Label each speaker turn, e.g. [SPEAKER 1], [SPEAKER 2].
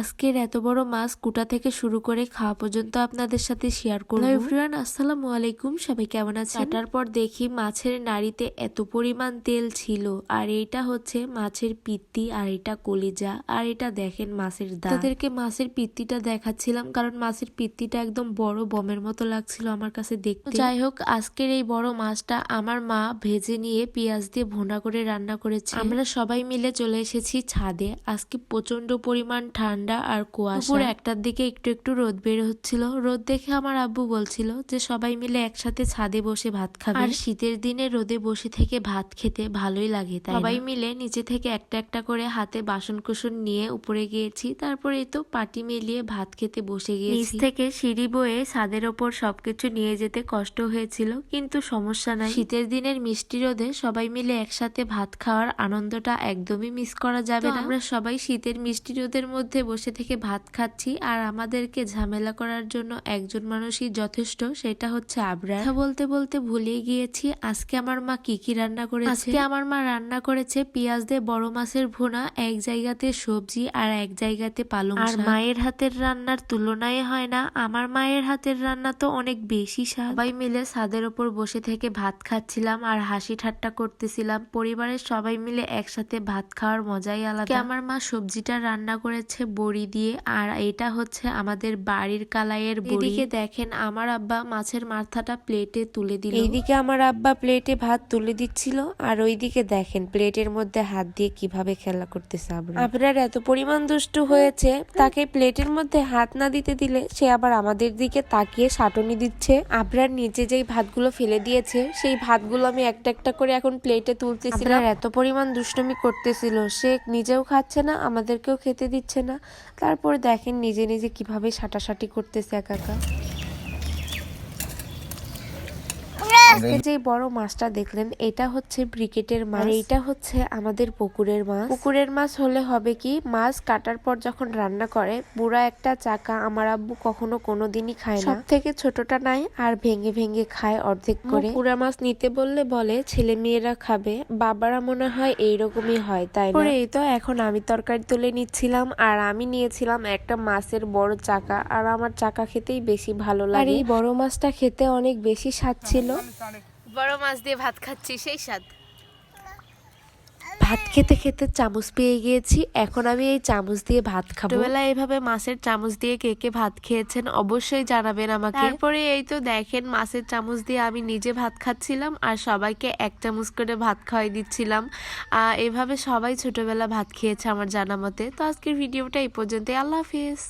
[SPEAKER 1] আজকের এত বড় মাছ কুটা থেকে শুরু করে খাওয়া পর্যন্ত আপনাদের সাথে শেয়ার করব। এভরিওয়ান আসসালামু আলাইকুম সবাই কেমন আছে কাটার পর দেখি মাছের নাড়িতে এত পরিমাণ তেল ছিল। আর এটা হচ্ছে মাছের পিত্তি আর এটা কলিজা আর এটা দেখেন মাছের দাঁত। তাদেরকে মাছের পিত্তিটা দেখাচ্ছিলাম কারণ মাছের পিত্তিটা একদম বড় বমের মতো লাগছিল আমার কাছে দেখতে। যাই হোক আজকের এই বড় মাছটা আমার মা ভেজে নিয়ে পেঁয়াজ দিয়ে ভোনা করে রান্না করেছে। আমরা সবাই মিলে চলে এসেছি ছাদে। আজকে প্রচণ্ড পরিমাণ ঠান্ডা আর কুয়াশা। দুপুর একটার দিকে একটু একটু রোদ বের হচ্ছিল। রোদ দেখে আমার আব্বু বলছিল যে সবাই মিলে একসাথে ছাদে বসে ভাত খাবে। আর শীতের দিনে রোদে বসে থেকে ভাত খেতে ভালোই লাগে তাই সবাই মিলে নিচে থেকে একটা একটা করে হাতে বাসন কুসন নিয়ে উপরে গিয়েছি। তারপরে তো পাটি মিলিয়ে ভাত খেতে বসে গিয়েছি। নিচ থেকে সিঁড়ি বয়ে ছাদের ওপর সবকিছু নিয়ে যেতে কষ্ট হয়েছিল কিন্তু সমস্যা নাই। শীতের দিনের মিষ্টি রোদে সবাই মিলে একসাথে ভাত খাওয়ার আনন্দটা একদমই মিস করা যাবে না। আমরা সবাই শীতের মিষ্টি রোদের মধ্যে বসে থেকে ভাত খাচ্ছি আর আমাদেরকে ঝামেলা করার জন্য একজন মানুষই যথেষ্ট সেটা হচ্ছে আবরার। কথা বলতে বলতে ভুলে গিয়েছি আজকে আমার মা কি কি রান্না করেছে? আজকে আমার মা রান্না করেছে পেঁয়াজ দিয়ে বড় মাছের ভোনা এক জায়গাতে সবজি আর এক জায়গাতে পালং আর মায়ের হাতের রান্নার তুলনায় হয় না আমার মায়ের হাতের রান্না তো অনেক বেশি স্বাদ সবাই মিলে ছাদের ওপর বসে থেকে ভাত খাচ্ছিলাম আর হাসি ঠাট্টা করতেছিলাম পরিবারের সবাই মিলে একসাথে ভাত খাওয়ার মজাই আলাদা। আমার মা সবজিটা রান্না করেছে বড়ি দিয়ে। আর এটা হচ্ছে আমাদের বাড়ির কালাইয়ের বড়ি। এদিকে দেখেন আমার আব্বা মাছের মাথাটা প্লেটে তুলে দিল। এইদিকে আমার আব্বা প্লেটে ভাত তুলে দিচ্ছিল। আর ওইদিকে দেখেন প্লেটের মধ্যে হাত দিয়ে কীভাবে খেলা করতেছে আবরার। এত পরিমাণ দুষ্টু হয়েছে তাকে প্লেটের মধ্যে হাত না দিতে দিলে সে আবার আমাদের দিকে তাকিয়ে সাটনি দিচ্ছে। আপনার নিচে যেই ভাতগুলো ফেলে দিয়েছে সেই ভাতগুলো আমি একটা একটা করে এখন প্লেটে তুলতেছিলাম। এত পরিমাণ দুষ্টমি করতেছিল। সে নিজেও খাচ্ছে না আমাদেরকেও খেতে দিচ্ছে না। তারপর দেখেন নিজে নিজে কীভাবে সাটাসাটি করতেছে একা একা। আজকে যে বড় মাছটা দেখলেন এটা হচ্ছে ব্রিকেটের মাছ। আর এইটা হচ্ছে আমাদের পুকুরের মাছ। পুকুরের মাছ হলে হবে কি মাছ কাটার পর যখন রান্না করে বুড়া একটা চাকা আমার আব্বু কখনো কোনোদিনই খায় না। থেকে ছোটটা নাই আর ভেঙে ভেঙে খায় অর্ধেক করে। পুরা মাছ নিতে বললে বলে ছেলে মেয়েরা খাবে বাবারা মনে হয় এইরকমই হয় তাই না? এই তো এখন আমি তরকারি তুলে নিচ্ছিলাম আর আমি নিয়েছিলাম একটা মাছের বড় চাকা। আর আমার চাকা খেতেই বেশি ভালো লাগে। আর এই বড় মাছটা খেতে অনেক বেশি স্বাদ ছিল।
[SPEAKER 2] বড় মাছ দিয়ে ভাত খাচ্ছি সেই স্বাদ।
[SPEAKER 1] ভাত খেতে খেতে চামচ পেয়ে গিয়েছি এখন আমি এই চামচ দিয়ে ভাত খাব। ছোটবেলায় এইভাবে মাছের চামচ দিয়ে কে কে ভাত খেয়েছেন অবশ্যই জানাবেন আমাকে। তারপরে এই তো দেখেন মাছের চামচ দিয়ে আমি নিজে ভাত খাচ্ছিলাম আর সবাইকে এক চামচ করে ভাত খাওয়াই দিচ্ছিলাম। আহ, এভাবে সবাই ছোটবেলা ভাত খেয়েছে আমার জানা মতে। তো আজকের ভিডিওটা এই পর্যন্তই। আল্লাহ হাফিজ।